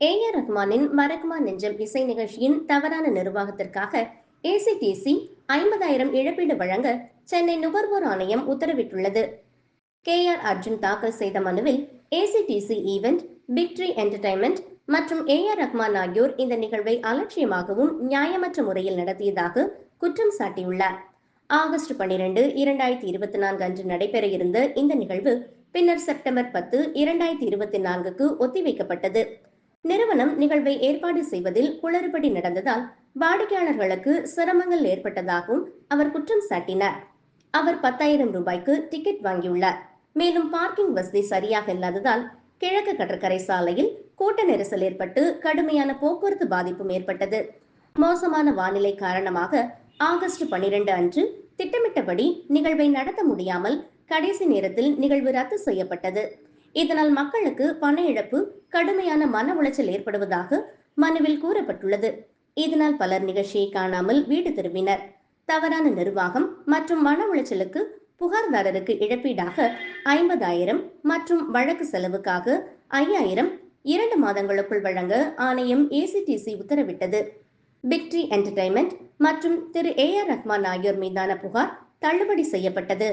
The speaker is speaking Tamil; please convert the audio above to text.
ஏ ஆர் ரஹ்மானின் மறக்குமா நெஞ்சம் இசை நிகழ்ச்சியின் தவறான நிர்வாகத்திற்காக ஏசிடிசி ஐம்பதாயிரம் இழப்பீடு வழங்க சென்னை நுகர்வோர் ஆணையம் உத்தரவிட்டுள்ளது. கே ஆர் அர்ஜுன் தாக்கல் செய்த மனுவில் ஏசிடிசி ஈவெண்ட் பிக்ட்ரி என்டர்டைன்மெண்ட் மற்றும் ஏ ஆர் ரஹ்மான் ஆகியோர் இந்த நிகழ்வை அலட்சியமாகவும் நியாயமற்ற முறையில் நடத்தியதாக குற்றம் சாட்டியுள்ளார். ஆகஸ்ட் பன்னிரண்டு இரண்டாயிரத்தி இருபத்தி நான்கு அன்று நடைபெற இருந்த இந்த நிகழ்வு பின்னர் செப்டம்பர் பத்து இரண்டாயிரத்தி இருபத்தி நான்குக்கு ஒத்திவைக்கப்பட்டது. நிறுவனம் நிகழ்வை ஏற்பாடு செய்வதில் குளறுபடி நடந்ததால் வாடிக்கையாளர்களுக்கு சிரமங்கள் ஏற்பட்டதாகவும் அவர் குற்றம் சாட்டினார். அவர் பத்தாயிரம் ரூபாய்க்கு டிக்கெட் வாங்கியுள்ளார். மேலும் பார்க்கிங் வசதி சரியாக இல்லாததால் கிழக்கு கடற்கரை சாலையில் கூட்ட நெரிசல் ஏற்பட்டு கடுமையான போக்குவரத்து பாதிப்பும் ஏற்பட்டது. மோசமான வானிலை காரணமாக ஆகஸ்ட் பனிரெண்டு அன்று திட்டமிட்டபடி நிகழ்வை நடத்த முடியாமல் கடைசி நேரத்தில் நிகழ்வு ரத்து செய்யப்பட்டது. இதனால் மக்களுக்கு பண இழப்பு கடுமையான மன உளைச்சல் ஏற்படுவதாக மனுவில் கூறப்பட்டுள்ளது. இதனால் பலர் நிகழ்ச்சியை காணாமல் வீடு திரும்பினர். தவறான நிர்வாகம் மற்றும் மன உளைச்சலுக்கு புகார்தாரருக்கு இழப்பீடாக ஐம்பதாயிரம் மற்றும் வழக்கு செலவுக்காக ஐயாயிரம் இரண்டு மாதங்களுக்குள் வழங்க ஆணையம் ஏசிடிசி உத்தரவிட்டது. பிக்ட்ரி என்டர்டைன்மெண்ட் மற்றும் திரு ஏ ஆர் ரஹ்மான் ஆகியோர் மீதான புகார் தள்ளுபடி செய்யப்பட்டது.